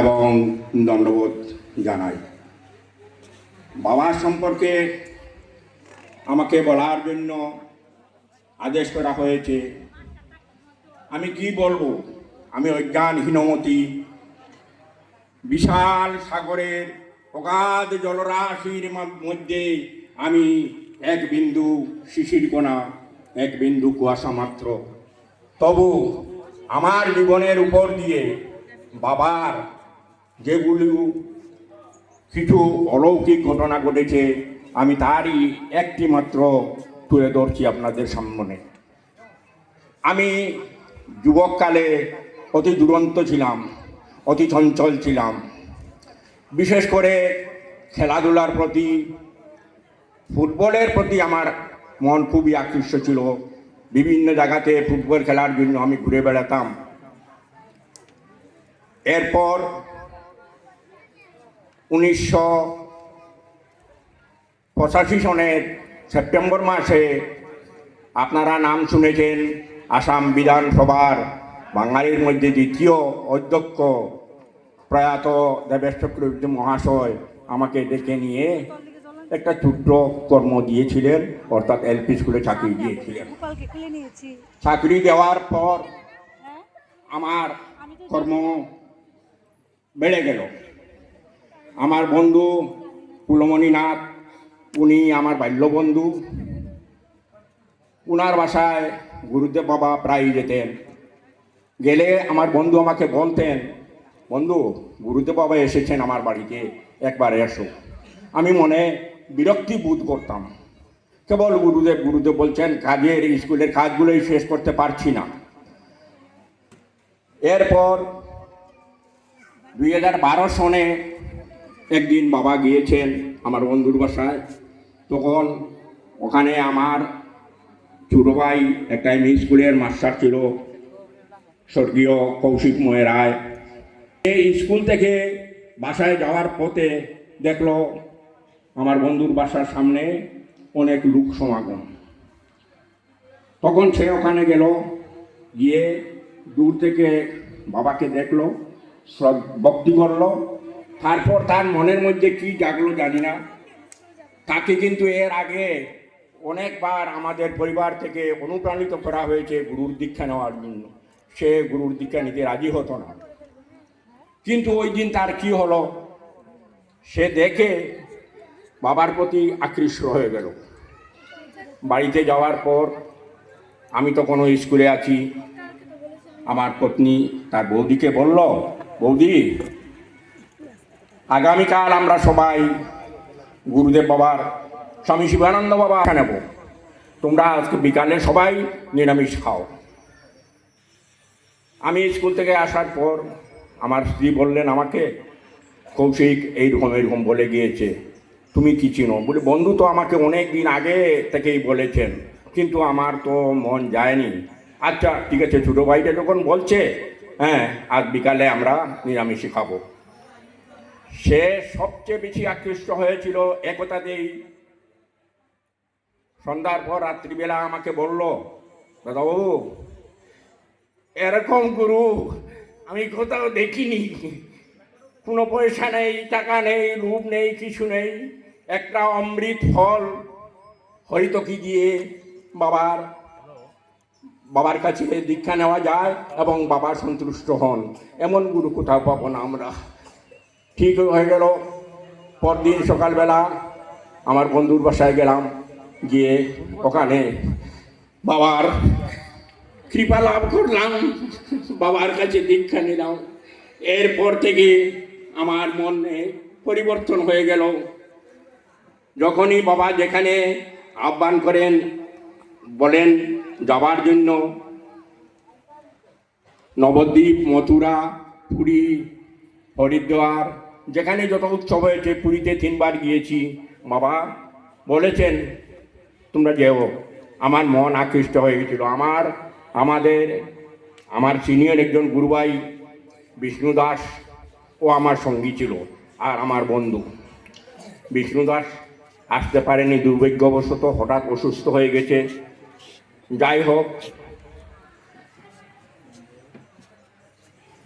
এবং দণ্ডবোধ জানাই। বাবা সম্পর্কে আমাকে বলার জন্য আদেশ করা হয়েছে। আমি কি বলব? আমি অজ্ঞান হীনমতি বিশাল সাগরের অগাধ জলরাশির মধ্যে আমি এক বিন্দু শিশির কোনা এক বিন্দু কুয়াশা মাত্র। তবু আমার জীবনের উপর দিয়ে বাবার যেগুলো কিছু অলৌকিক ঘটনা ঘটেছে, আমি তারই একটি মাত্র তুলে ধরছি আপনাদের সামনে। আমি যুবককালে অতি দুরন্ত ছিলাম, অতি চঞ্চল ছিলাম। বিশেষ করে খেলাধুলার প্রতি, ফুটবলের প্রতি আমার মন খুবই আকৃষ্ট ছিল। বিভিন্ন জায়গাতে ফুটবল খেলার জন্য আমি ঘুরে বেড়াতাম। এরপর উনিশশো পঁচাশি সনের সেপ্টেম্বর মাসে আপনারা নাম শুনেছেন আসাম বিধানসভার বাঙালির মধ্যে দ্বিতীয় অধ্যক্ষ প্রয়াত দেবেশ চক্রবর্তী মহাশয় আমাকে ডেকে নিয়ে একটা ছোট্ট কর্ম দিয়েছিলেন অর্থাৎ এলপি স্কুলে চাকরি দিয়েছিলেন। চাকরি দেওয়ার পর হ্যাঁ? আমার কর্ম বেড়ে গেল। আমার বন্ধু কুলমণি নাথ উনি আমার বাল্যবন্ধু। উনার বাসায় গুরুদেব বাবা প্রায় যেতেন। গেলে আমার বন্ধু আমাকে বলতেন, বন্ধু, গুরুদেব বাবা এসেছেন আমার বাড়িতে, একবার এসো। আমি মনে বিরক্তি বোধ করতাম। কেবল গুরুদেব গুরুদেব বলছেন, কাজের, স্কুলের কাজগুলোই শেষ করতে পারছি না। এরপর দুই হাজার বারো সনে একদিন বাবা গিয়েছেন আমার বন্ধুর বাসায়। তখন ওখানে আমার ছোটো ভাই একটা এমই স্কুলের মাস্টার ছিল, স্বর্গীয় কৌশিকময় রায়। এই স্কুল থেকে বাসায় যাওয়ার পথে দেখল আমার বন্ধুর বাসার সামনে অনেক লোক সমাগম। তখন সে ওখানে গেল, গিয়ে দূর থেকে বাবাকে দেখল। ভক্তি করল। তারপর তার মনের মধ্যে কি জাগলো জানি না। তাকে কিন্তু এর আগে অনেকবার আমাদের পরিবার থেকে অনুপ্রাণিত করা হয়েছে গুরুর দীক্ষা নেওয়ার জন্য। সে গুরুর দীক্ষা নিতে রাজি হতো না। কিন্তু ওই দিন তার কি হলো? সে দেখে বাবার প্রতি আকৃষ্ট হয়ে গেল। বাড়িতে যাওয়ার পর আমি তো কোনো স্কুলে আছি। আমার পত্নী তার বৌদিকে বলল বৌদি, আগামীকাল আমরা সবাই গুরুদেব বাবার, স্বামী শিবানন্দ বাবা নেব। তোমরা আজকে বিকালে সবাই নিরামিষ খাও। আমি স্কুল থেকে আসার পর আমার স্ত্রী বললেন, আমাকে কৌশিক এইরকম এইরকম বলে গিয়েছে। তুমি কি চিনো? বলে, বন্ধু তো আমাকে অনেক দিন আগে থেকেই বলেছেন, কিন্তু আমার তো মন যায়নি। আচ্ছা ঠিক আছে, ছোটো ভাইটা যখন বলছে হ্যাঁ আজ বিকালে আমরা নিরামিষই খাব। সে সবচেয়ে বেশি আকৃষ্ট হয়েছিল একতাতেই সন্ধ্যার পর রাত্রিবেলা আমাকে বলল, দাদাবাবু, এরকম গুরু আমি কোথাও দেখিনি। কোনো পয়সা নেই, টাকা নেই, রূপ নেই, কিছু নেই। একটা অমৃত ফল হরিতকি দিয়ে বাবার বাবার কাছে দীক্ষা নেওয়া যায় এবং বাবা সন্তুষ্ট হন। এমন গুরু কোথাও পাবো না আমরা। ঠিক হয়ে গেল। পরদিন সকালবেলা আমার বন্ধুর বাসায় গেলাম। গিয়ে ওখানে বাবার কৃপা লাভ করলাম। বাবার কাছে দীক্ষা নিলাম। এরপর থেকে আমার মনে পরিবর্তন হয়ে গেল। যখনই বাবা যেখানে আহ্বান করেন, বলেন যাবার জন্য নবদ্বীপ, মথুরা, পুরী, হরিদ্বার, যেখানে যত উৎসব হয়েছে, পুরীতে তিনবার গিয়েছি। বাবা বলেছেন, তোমরা যেও। আমার মন আকৃষ্ট হয়ে গেছিল। আমার, আমাদের, আমার সিনিয়র একজন গুরুভাই বিষ্ণু দাস ও আমার সঙ্গী ছিল আর আমার বন্ধু। বিষ্ণু দাস আসতে পারেনি, দুর্ভাগ্যবশত হঠাৎ অসুস্থ হয়ে গেছে। যাই হোক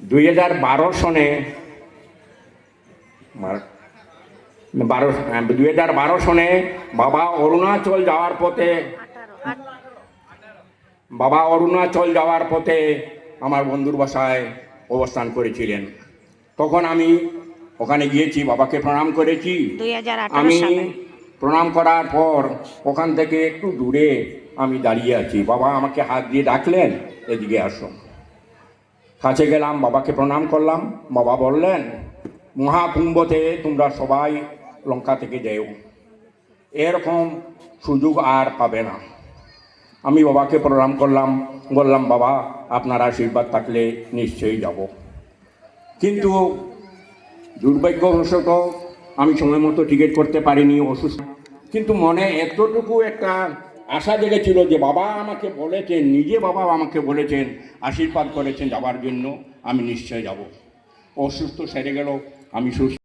দুই হাজার বারো সনে বারো দুই হাজার বারো সনে বাবা অরুণাচল যাওয়ার পথে বাবা অরুণাচল যাওয়ার পথে আমার বন্ধুর বাসায় অবস্থান করেছিলেন। তখন আমি ওখানে গিয়েছি বাবাকে প্রণাম করেছি। আমি প্রণাম করার পর ওখান থেকে একটু দূরে আমি দাঁড়িয়ে আছি। বাবা আমাকে হাত দিয়ে ডাকলেন, এদিকে আসো। কাছে গেলাম, বাবাকে প্রণাম করলাম। বাবা বললেন, মহাকুম্ভতে তোমরা সবাই লঙ্কা থেকে যেও। এরকম সুযোগ আর পাবে না। আমি বাবাকে প্রণাম করলাম, বললাম, বাবা, আপনার আশীর্বাদ থাকলে নিশ্চয়ই যাব। কিন্তু দুর্ভাগ্যবশত আমি সময় মতো টিকিট করতে পারিনি, অসুস্থ। কিন্তু মনে এতটুকু একটা আশা জেগেছিল যে বাবা আমাকে বলেছেন, নিজে বাবা আমাকে বলেছেন, আশীর্বাদ করেছেন যাবার জন্য, আমি নিশ্চয় যাব। অসুস্থ সেরে গেল, আমি সুস্থ।